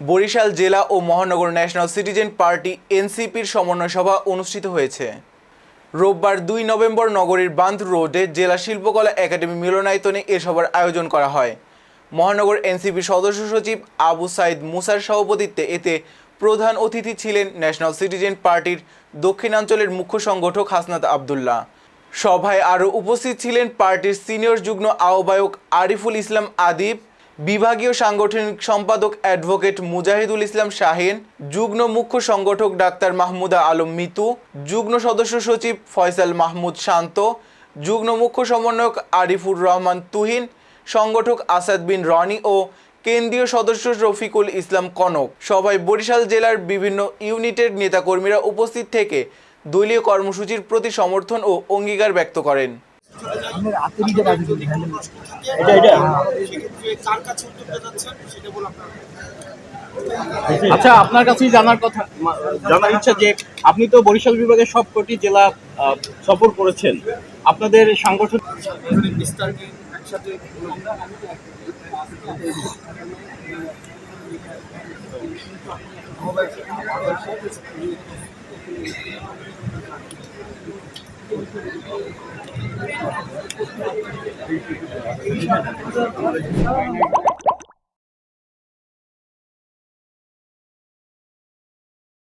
বরিশাল জেলা ও মহানগর national citizen party এনসিপির সমন্বয় সভা অনুষ্ঠিত হয়েছে। রোববার দুই নভেম্বর নগরীর বান্ধ রোডে জেলা শিল্পকলা একাডেমি মিলনায়তনে এ সভার আয়োজন করা হয়। মহানগর এনসিপির সদস্য সচিব আবু সাইদ মুসার সভাপতিত্বে এতে প্রধান অতিথি ছিলেন ন্যাশনাল সিটিজেন পার্টির দক্ষিণাঞ্চলের মুখ্য সংগঠক হাসনাত আবদুল্লাহ। সভায় আরও উপস্থিত ছিলেন পার্টির সিনিয়র যুগ্ম আহ্বায়ক আরিফুল ইসলাম আদিব বিভাগীয় সাংগঠনিক সম্পাদক অ্যাডভোকেট মুজাহিদুল ইসলাম শাহিন, যুগ্ম মুখ্য সংগঠক ডাক্তার মাহমুদা আলম মিতু, যুগ্ম সদস্য সচিব ফয়সাল মাহমুদ শান্ত, যুগ্ম মুখ্য সমন্বয়ক আরিফুর রহমান তুহিন, সংগঠক আসাদ বিন রনি ও কেন্দ্রীয় সদস্য রফিকুল ইসলাম কনক। সবাই বরিশাল জেলার বিভিন্ন ইউনিটের নেতাকর্মীরা উপস্থিত থেকে দলীয় কর্মসূচির প্রতি সমর্থন ও অঙ্গীকার ব্যক্ত করেন। এটা এটা কার কাছে উদ্যোগটা যাচ্ছেন সেটা বলে আচ্ছা। আপনার কাছেই জানার কথা। জানার ইচ্ছা যে আপনি তো বরিশাল বিভাগের সবকটি জেলা সফর করেছেন। আপনাদের সাংগঠন সাংগঠনিক Thank you.